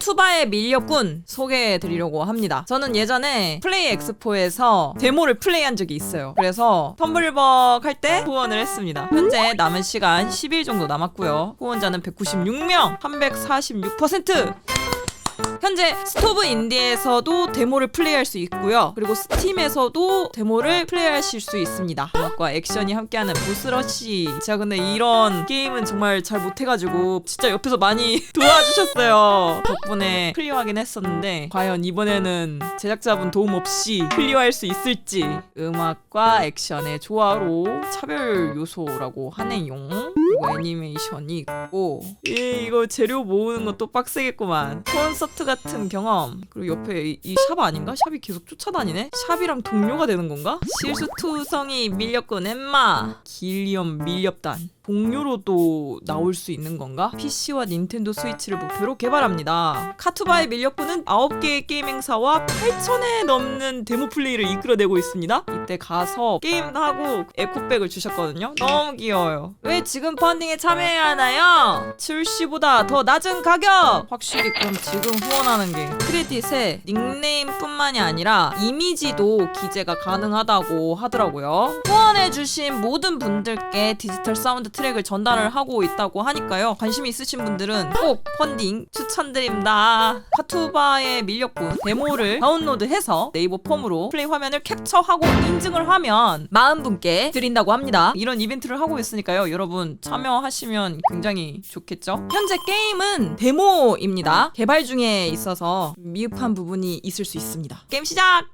카투바의 밀렵꾼 소개해드리려고 합니다. 저는 예전에 플레이 엑스포에서 데모를 플레이한 적이 있어요. 그래서 텀블벅 할 때 후원을 했습니다. 현재 남은 시간 10일 정도 남았고요. 후원자는 196명, 346%! 현재 스토브 인디에서도 데모를 플레이할 수 있고요. 그리고 스팀에서도 데모를 플레이하실 수 있습니다. 음악과 액션이 함께하는 보스러시. 제가 근데 이런 게임은 정말 잘 못해가지고 진짜 옆에서 많이 도와주셨어요. 덕분에 클리어하긴 했었는데 과연 이번에는 제작자분 도움 없이 클리어할 수 있을지 음악과 액션의 조화로 차별 요소라고 하네요. 그리고 애니메이션이 있고 이 이거 재료 모으는 것도 빡세겠구만. 콘서트 같은 경험 그리고 옆에 이 샵 아닌가? 샵이 계속 쫓아다니네? 샵이랑 동료가 되는 건가? 실수투성이 밀렵꾼 엠마 길리엄 밀렵단 동료로도 나올 수 있는 건가? PC와 닌텐도 스위치를 목표로 개발합니다. 카투바의 밀렵꾼은 9개의 게임 행사와 8천에 넘는 데모 플레이를 이끌어내고 있습니다. 이때 가서 게임하고 에코백을 주셨거든요. 너무 귀여워요. 왜 지금 펀딩에 참여해야 하나요? 출시보다 더 낮은 가격! 확실히 그럼 지금 후원하는 게 크레딧에 닉네임뿐만이 아니라 이미지도 기재가 가능하다고 하더라고요. 후원해주신 모든 분들께 디지털 사운드 트랙을 전달을 하고 있다고 하니까요. 관심 있으신 분들은 꼭 펀딩 추천드립니다. 카투바의 밀렵꾼 데모를 다운로드해서 네이버 폼으로 플레이 화면을 캡처하고 인증을 하면 40분께 드린다고 합니다. 이런 이벤트를 하고 있으니까요. 여러분 참여하시면 굉장히 좋겠죠? 현재 게임은 데모입니다. 개발 중에 있어서 미흡한 부분이 있을 수 있습니다. 게임 시작!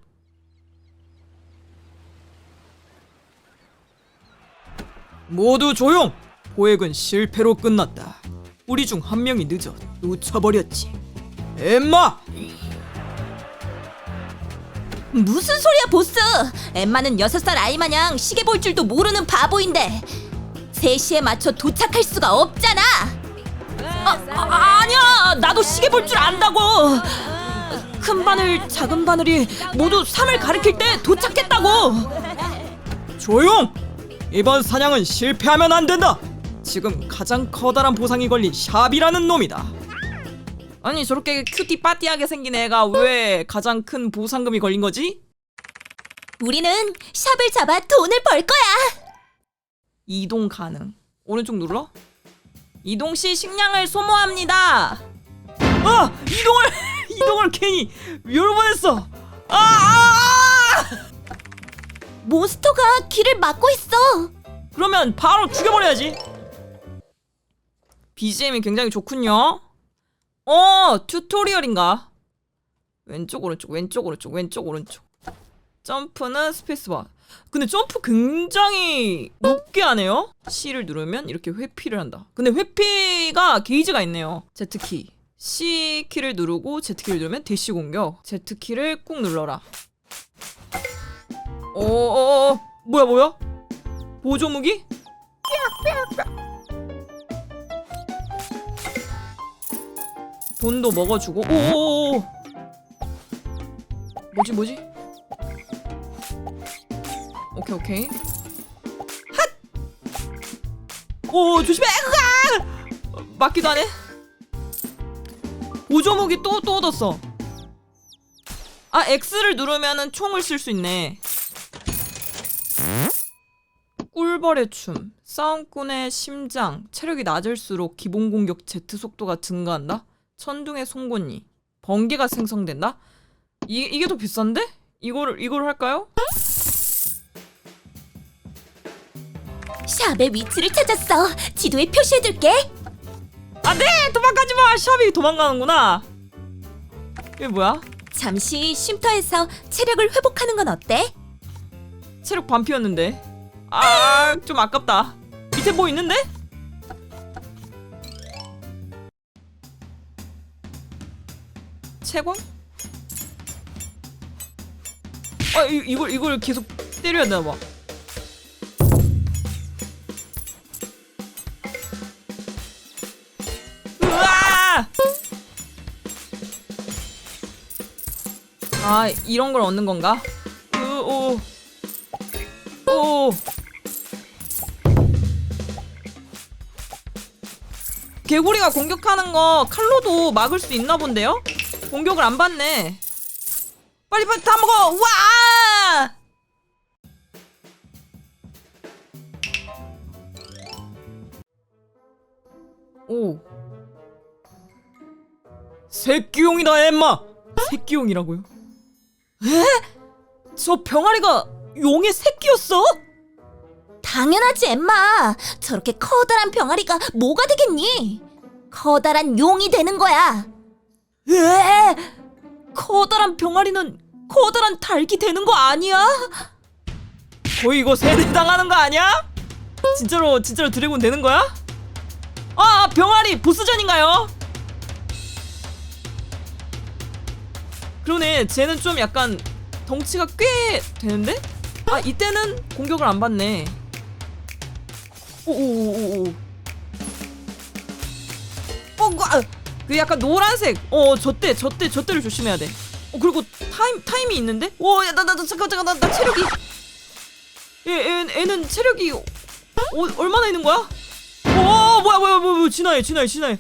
모두 조용! 포획은 실패로 끝났다. 우리 중 한 명이 늦어 놓쳐버렸지. 엠마! 무슨 소리야 보스 엠마는 6살 아이 마냥 시계 볼 줄도 모르는 바보인데 3시에 맞춰 도착할 수가 없잖아 아, 아, 아니야 나도 시계 볼 줄 안다고 큰 바늘 작은 바늘이 모두 3을 가리킬 때 도착했다고 조용! 이번 사냥은 실패하면 안 된다. 지금 가장 커다란 보상이 걸린 샵이라는 놈이다. 아니 저렇게 큐티 빠띠하게 생긴 애가 왜 가장 큰 보상금이 걸린 거지? 우리는 샵을 잡아 돈을 벌 거야 이동 가능. 오른쪽 눌러. 이동 시 식량을 소모합니다. 아 이동을 이동을 괜히 여러 번 했어. 아, 아, 아! 몬스터가 길을 막고 있어 그러면 바로 죽여버려야지. BGM이 굉장히 좋군요. 어, 튜토리얼인가? 왼쪽 오른쪽 왼쪽 오른쪽 왼쪽 오른쪽. 점프는 스페이스바. 근데 점프 굉장히 높게 하네요. C를 누르면 이렇게 회피를 한다. 근데 회피가 게이지가 있네요. Z키. C 키를 누르고 Z 키를 누르면 대시 공격. Z 키를 꾹 눌러라. 어, 어, 어, 뭐야 뭐야? 보조 무기? 돈도 먹어주고 오오오 뭐지 뭐지 오케이 오케이. 핫 오 조심해! 으아! 맞기도 하네. 무기 또또 얻었어. 아 X를 누르면은 총을 쓸 수 있네. 꿀벌의 춤 싸움꾼의 심장 체력이 낮을수록 기본 공격 Z 속도가 증가한다? 천둥의 송곳니 번개가 생성된다? 이, 이게 더 비싼데? 이거를 이걸 할까요? 샵의 위치를 찾았어 지도에 표시해둘게 안돼 도망가지 마 샵이 도망가는구나 이게 뭐야? 잠시 쉼터에서 체력을 회복하는 건 어때? 체력 반피였는데 아 좀 아깝다 밑에 뭐 있는데? 채광? 아 이, 이걸 이걸 계속 때려야 되나 봐 아 이런 걸 얻는 건가? 으 오 오. 오케이 개구리가 공격하는 거 칼로도 막을 수 있나 본데요? 공격을 안 받네. 빨리 빨리 다 먹어. 와! 오. 새끼용이다, 엠마. 새끼용이라고요? 에? 저 병아리가 용의 새끼였어? 당연하지 엠마 저렇게 커다란 병아리가 뭐가 되겠니 커다란 용이 되는 거야 에? 커다란 병아리는 커다란 닭이 되는 거 아니야? 거의 이거 세대 당하는 거 아니야? 진짜로 진짜로 드래곤 되는 거야? 아 병아리 보스전인가요? 그러네 쟤는 좀 약간 덩치가 꽤 되는데? 아 이때는 공격을 안 받네 오오오오 어, 그, 아, 그 약간 노란색. 어, 저때, 저때, 저때를 조심해야 돼. 어, 그리고 타임, 타임이 있는데? 오, 야, 나, 잠깐, 잠깐, 나, 나 체력이. 얘, 얘, 얘는 체력이 어, 얼마나 있는 거야? 오, 뭐야, 뭐야, 뭐야, 뭐야, 진화해, 진화해, 진화해.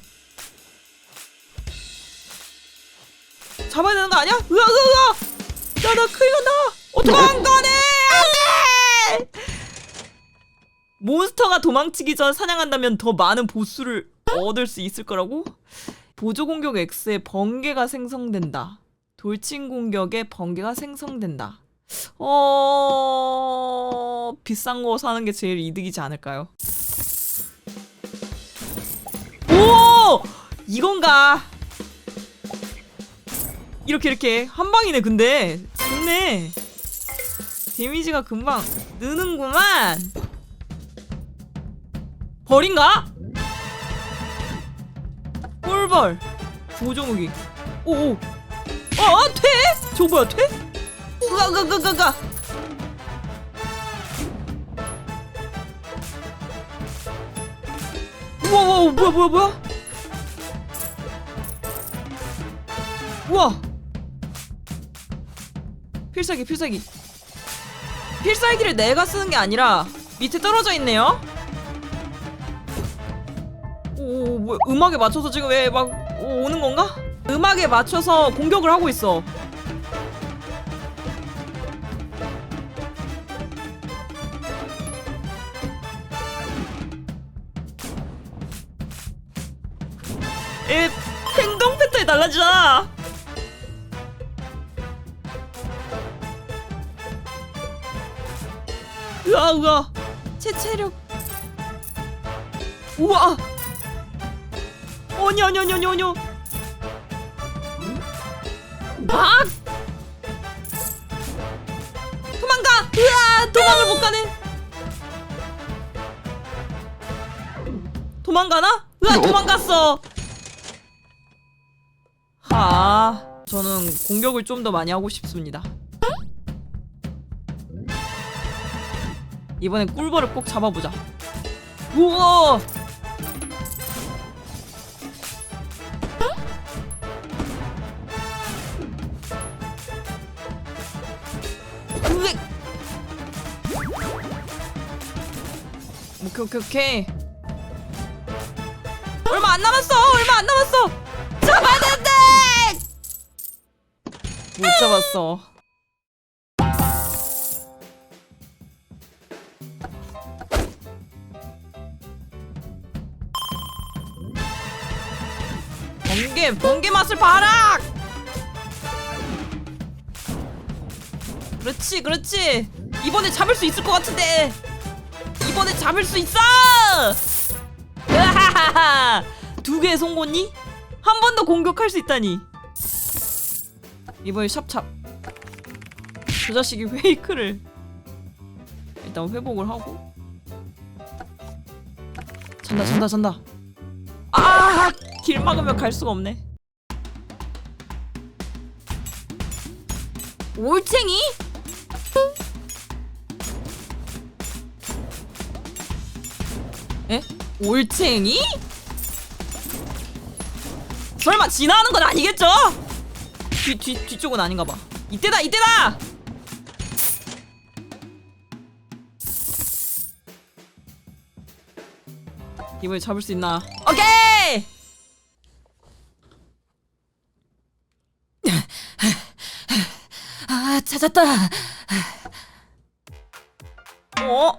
잡아야 되는 거 아니야? 으아, 으아, 으아! 야, 나 큰일 난다! 어, 도망가네! 안 돼! 몬스터가 도망치기 전 사냥한다면 더 많은 보수를 얻을 수 있을 거라고? 보조 공격 X에 번개가 생성된다. 돌진 공격에 번개가 생성된다. 어... 비싼 거 사는 게 제일 이득이지 않을까요? 오! 이건가? 이렇게 이렇게. 한 방이네 근데. 좋네. 데미지가 금방 느는구만. 벌인가? 꿀벌. 보조무기. 오오. 어 퇴? 저거 뭐야 퇴? 으가가가가가 우와 우와 뭐야 뭐야 뭐야? 우와 필살기 필살기 필살기를 내가 쓰는 게 아니라 밑에 떨어져 있네요 오, 뭐야? 음악에 맞춰서 지금 왜 막 오는 건가? 음악에 맞춰서 공격을 하고 있어. 으아, 으아. 체 체력. 우와. 아니 아니 아니 아니 아 도망가! 으아 도망을 못 가네. 도망가나? 으아 도망갔어. 하 저는 공격을 좀 더 많이 하고 싶습니다 이번엔 꿀벌을 꼭 잡아보자. 우와! 오케이 오케이 오케이. 얼마 안 남았어! 얼마 안 남았어! 잡아야 되는데! 못 잡았어 번개 번개 맛을 봐라! 그렇지 그렇지. 이번에 잡을 수 있을 것 같은데. 이번에 잡을 수 있어! 으하하하! 두 개의 송곳니? 한 번 더 공격할 수 있다니. 이번에 샵찹 저 자식이 페이크를 일단 회복을 하고. 잔다 잔다 잔다. 아 길 막으면 갈 수가 없네 올챙이 에? 올챙이? 설마 진화하는 건 아니겠죠? 뒤, 뒤, 뒤쪽은 아닌가 봐. 이때다, 이때다! 이번에 잡을 수 있나? 오케이! 아 찾았다. 어?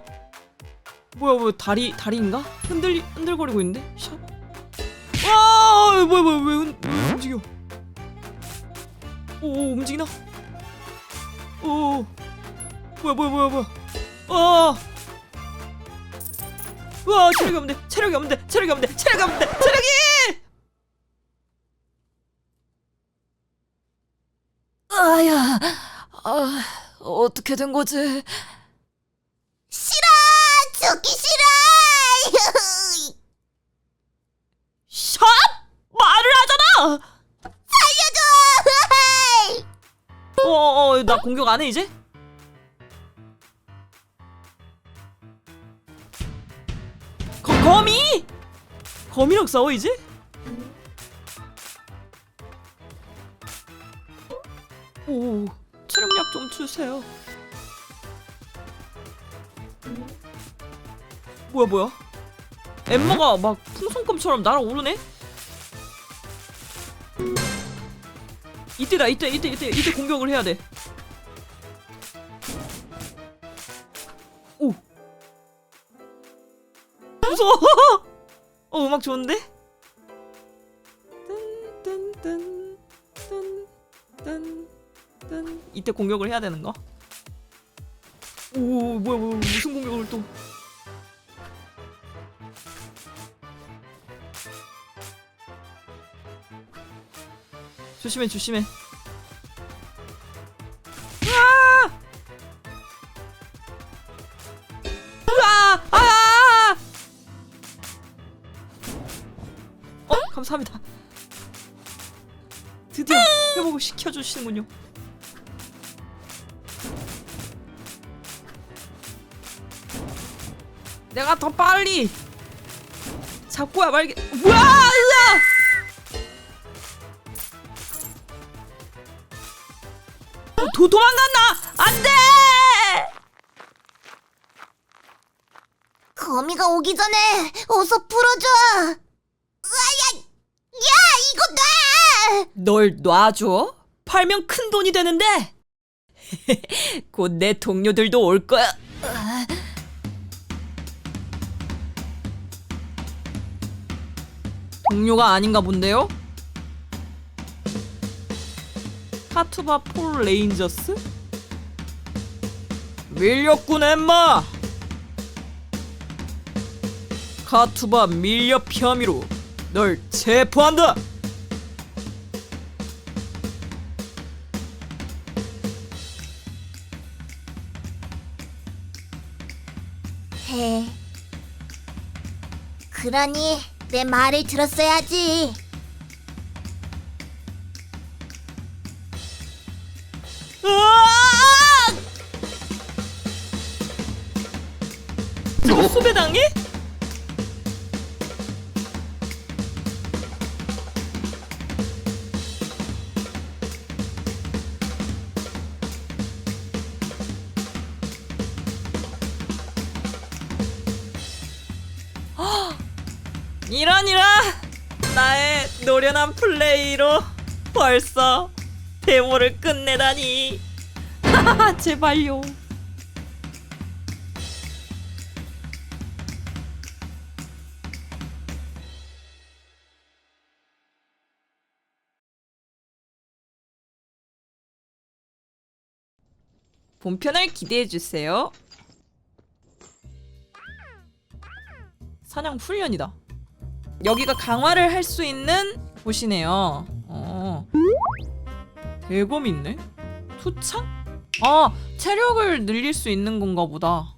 뭐야 뭐야 다리 다리인가? 흔들 흔들거리고 있는데? 샤? 와 뭐야 뭐야 왜, 흔- 왜 움직여? 오, 오 움직이나? 오 뭐야 뭐야 뭐야 뭐야 아 와 체력이 없는데 체력이 없는데 체력이 없는데 체력이 없는데 체력이 아야, 아 어떻게 된 거지? 싫어! 죽기 싫어! 샵 말을 하잖아 살려줘! 어 어 나 공격 안 해 이제? 거, 거미? 거미랑 싸워 이제? 오 주세요 뭐야 뭐야 엠마가 막 풍선껌처럼 날아오르네? 이때다 이때 이때 이때 이때 공격을 해야 돼. 오. 무서워. 어 음악 좋은데? 때 공격을 해야 되는 거? 오 뭐야 뭐야 무슨 공격을 또? 조심해 조심해. 으아! 아! 어 감사합니다. 드디어 회복을 시켜주시는군요. 내가 더 빨리 잡고야 말게. 뭐야! 으아! 도 도망간다! 안 돼! 거미가 오기 전에 어서 풀어줘! 으아야! 야! 이거 놔! 널 놔줘? 팔면 큰 돈이 되는데? 곧 내 동료들도 올 거야. 동료가 아닌가 본데요? 카투바 폴 레인저스? 밀렵군 엠마! 카투바 밀렵 혐의로 널 체포한다! 해. 그러니 내 말을 들었어야지. 으악! 저거 수배당해? 노련한 플레이로 벌써 데모를 끝내다니. 하하하 제발요. 본편을 기대해주세요. 사냥 훈련이다 여기가 강화를 할 수 있는 곳이네요. 어. 대검 있네? 투창? 아 체력을 늘릴 수 있는 건가 보다.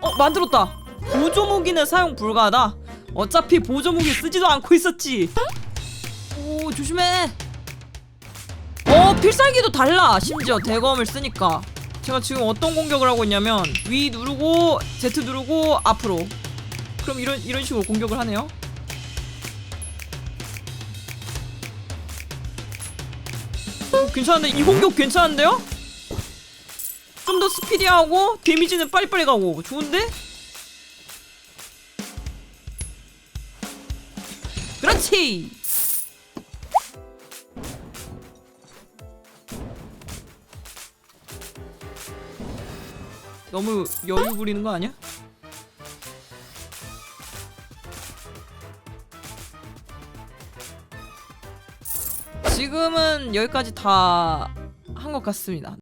어 만들었다. 보조무기는 사용 불가하다. 어차피 보조무기 쓰지도 않고 있었지. 오 조심해. 어 필살기도 달라 심지어 대검을 쓰니까 제가 지금 어떤 공격을 하고 있냐면 위 누르고 Z 누르고 앞으로 그럼 이런 이런 식으로 공격을 하네요 어, 괜찮은데 이 공격 괜찮은데요? 좀 리턴도 스피디하고 데미지는 빨리빨리 가고 좋은데? 그렇지. 너무 여유 부리는 거 아니야? 지금은 여기까지 다 한 것 같습니다.